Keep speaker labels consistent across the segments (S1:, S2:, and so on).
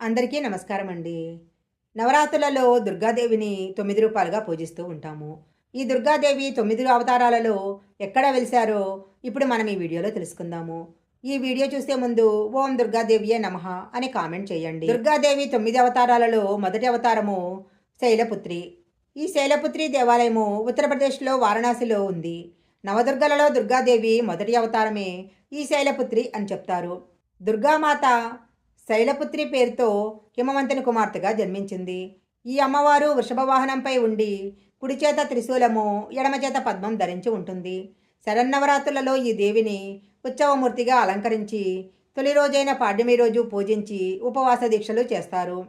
S1: అందరికీ నమస్కారం అండి నవరాత్రులలో దుర్గాదేవిని తొమ్మిది రూపాయలుగా పూజిస్తూ ఉంటాము. ఈ దుర్గాదేవి తొమ్మిది అవతారాలలో ఎక్కడ వెలిశారో ఇప్పుడు మనం ఈ వీడియోలో తెలుసుకుందాము. ఈ వీడియో చూసే ముందు ఓం దుర్గాదేవియే నమః అని కామెంట్ చేయండి. దుర్గాదేవి తొమ్మిది అవతారాలలో మొదటి అవతారము శైలపుత్రి. ఈ శైలపుత్రి దేవాలయము ఉత్తరప్రదేశ్లో వారణాసిలో ఉంది. నవదుర్గలలో దుర్గాదేవి మొదటి అవతారమే ఈ శైలపుత్రి అని చెప్తారు. దుర్గామాత శైలపుత్రి పేరుతో హిమవంతుని కుమార్తెగా జన్మించింది. ఈ అమ్మవారు వృషభ వాహనంపై ఉండి కుడిచేత త్రిశూలము ఎడమచేత పద్మం ధరించి ఉంటుంది. శరన్నవరాత్రులలో ఈ దేవిని ఉత్సవమూర్తిగా అలంకరించి తొలి రోజైన పాడ్యమి రోజు పూజించి ఉపవాస దీక్షలు చేస్తారు.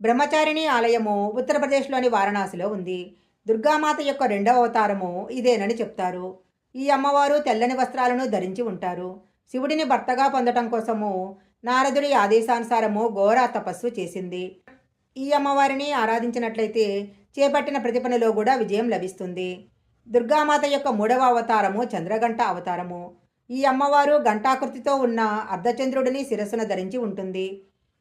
S1: బ్రహ్మచారిణి ఆలయము ఉత్తరప్రదేశ్లోని వారణాసిలో ఉంది. దుర్గామాత యొక్క రెండవ అవతారము ఇదేనని చెప్తారు. ఈ అమ్మవారు తెల్లని వస్త్రాలను ధరించి ఉంటారు. శివుడిని భర్తగా పొందటం కోసము నారదుడి ఆదేశానుసారము ఘోర తపస్సు చేసింది. ఈ అమ్మవారిని ఆరాధించినట్లయితే చేపట్టిన ప్రతి పనిలో కూడా విజయం లభిస్తుంది. దుర్గామాత యొక్క మూడవ అవతారము చంద్రగంట అవతారము. ఈ అమ్మవారు గంటాకృతితో ఉన్న అర్ధచంద్రుడిని శిరస్సున ధరించి ఉంటుంది.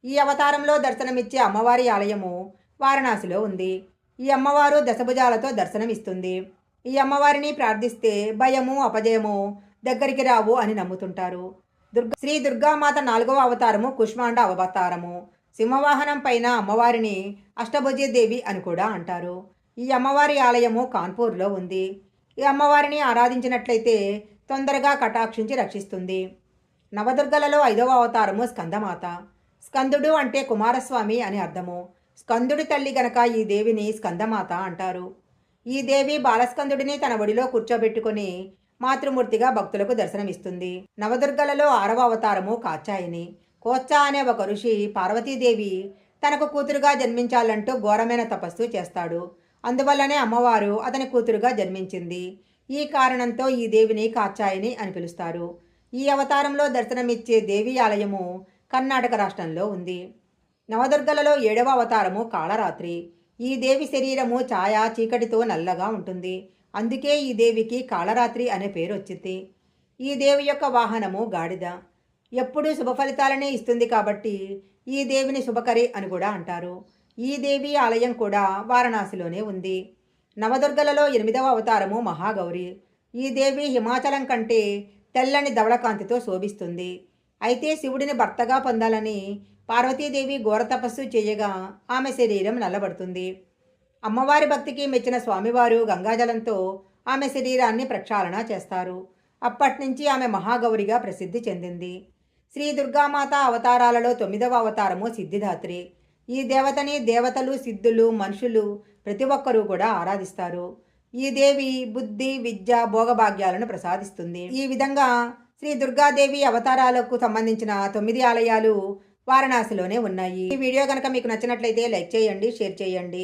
S1: ఈ అవతారంలో దర్శనమిచ్చే అమ్మవారి ఆలయము వారణాసిలో ఉంది. ఈ అమ్మవారు దశభుజాలతో దర్శనమిస్తుంది. ఈ అమ్మవారిని ప్రార్థిస్తే భయము అపజయము దగ్గరికి రావు అని నమ్ముతుంటారు. దుర్గా శ్రీ దుర్గామాత నాలుగవ అవతారము కుష్మాండ అవతారము. సింహవాహనం పైన అమ్మవారిని అష్టభుజదేవి అని కూడా అంటారు. ఈ అమ్మవారి ఆలయము కాన్పూర్లో ఉంది. ఈ అమ్మవారిని ఆరాధించినట్లయితే తొందరగా కటాక్షించి రక్షిస్తుంది. నవదుర్గలలో ఐదవ అవతారము స్కందమాత. స్కందుడు అంటే కుమారస్వామి అని అర్థము. స్కందుడి తల్లి గనక ఈ దేవిని స్కందమాత అంటారు. ఈ దేవి బాలస్కందుడిని తన ఒడిలో కూర్చోబెట్టుకొని మాతృమూర్తిగా భక్తులకు దర్శనమిస్తుంది. నవదుర్గలలో ఆరవ అవతారము కాచాయిని కోచ్చా అనే ఒక ఋషి పార్వతీదేవి తనకు కూతురుగా జన్మించాలంటూ ఘోరమైన తపస్సు చేస్తాడు. అందువల్లనే అమ్మవారు అతని కూతురుగా జన్మించింది. ఈ కారణంతో ఈ దేవిని కాచాయిని అని పిలుస్తారు. ఈ అవతారంలో దర్శనమిచ్చే దేవి ఆలయము కర్ణాటక రాష్ట్రంలో ఉంది. నవదుర్గలలో ఏడవ అవతారము కాళరాత్రి. ఈ దేవి శరీరము ఛాయ చీకటితో నల్లగా ఉంటుంది. అందుకే ఈ దేవికి కాళరాత్రి అనే పేరు వచ్చింది. ఈ దేవి యొక్క వాహనము గాడిద. ఎప్పుడూ శుభ ఫలితాలనే ఇస్తుంది కాబట్టి ఈ దేవిని శుభకరి అని కూడా అంటారు. ఈ దేవి ఆలయం కూడా వారణాసిలోనే ఉంది. నవదుర్గలలో ఎనిమిదవ అవతారము మహాగౌరి. ఈ దేవి హిమాచలం కంటే తెల్లని ధవళకాంతితో శోభిస్తుంది. అయితే శివుడిని భర్తగా పొందాలని పార్వతీదేవి ఘోర తపస్సు చేయగా ఆమె శరీరం నల్లబడుతుంది. అమ్మవారి భక్తికి మెచ్చిన స్వామివారు గంగాజలంతో ఆమె శరీరాన్ని ప్రక్షాళన చేస్తారు. అప్పటి నుంచి ఆమె మహాగౌరిగా ప్రసిద్ధి చెందింది. శ్రీ దుర్గామాత అవతారాలలో తొమ్మిదవ అవతారము సిద్ధిదాత్రి. ఈ దేవతని దేవతలు సిద్ధులు మనుషులు ప్రతి ఒక్కరూ కూడా ఆరాధిస్తారు. ఈ దేవి బుద్ధి విద్య భోగభాగ్యాలను ప్రసాదిస్తుంది. ఈ విధంగా శ్రీ దుర్గాదేవి అవతారాలకు సంబంధించిన తొమ్మిది ఆలయాలు వారణాసిలోనే ఉన్నాయి. ఈ వీడియో కనుక మీకు నచ్చినట్లయితే లైక్ చేయండి షేర్ చేయండి.